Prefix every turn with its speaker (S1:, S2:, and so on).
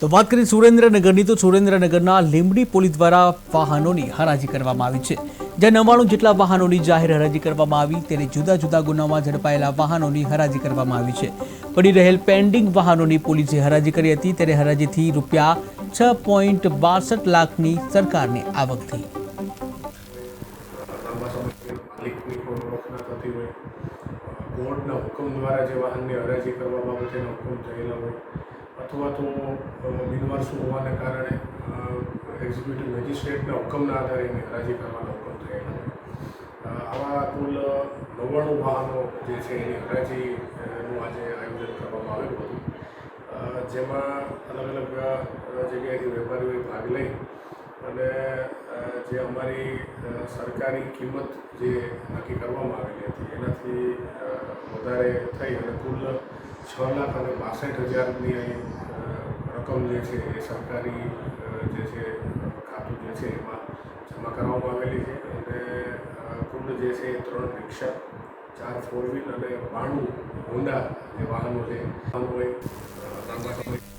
S1: તો વાત કરીએ સુરેન્દ્રનગરની, તો સુરેન્દ્રનગરના લીંબડી પોલીસ દ્વારા વાહનોની હરાજી કરવામાં આવી છે. જ્યાં નવ્વાણું જેટલા વાહનોની જાહેર હરાજી કરવામાં આવી ત્યારે જુદા જુદા ગુનામાં ઝડપાયેલા વાહનોની હરાજી કરવામાં આવી છે. પડી રહેલ પેન્ડિંગ વાહનોની પોલીસે હરાજી કરી હતી, ત્યારે હરાજીથી રૂપિયા છ પોઈન્ટ બાસઠ લાખની સરકારને આવક થઈ.
S2: કોર્ટના હુકમ દ્વારા જે વાહનની હરાજી કરવા બાબતેનો હુકમ થયેલા હોય. અથવા તો અ, હોવાને કારણે એક્ઝિક્યુટિવ મેજિસ્ટ્રેટના હુકમના આધારે એની હરાજી કરવાનો હુકમ થયેલો હોય આવા કુલ નવ્વાણું વાહનો જે છે એની હરાજીનું આજે આયોજન કરવામાં આવેલું હતું. જેમાં અલગ અલગ જગ્યાએથી વેપારીઓએ ભાગ લઈ અને જે અમારી સરકારી કિંમત જે નક્કી કરવામાં આવેલી હતી એનાથી વધારે થઈ અને કુલ છ લાખ અને બાસઠ હજારની રકમ જે છે એ સરકારી જે છે, ખાતું જે છે એમાં જમા કરવામાં આવેલી છે. અને કુલ જે છે ત્રણ રિક્ષા, ચાર ફોર વ્હીલ અને બાણું હોન્ડા જે વાહનો છે લાંબા સમય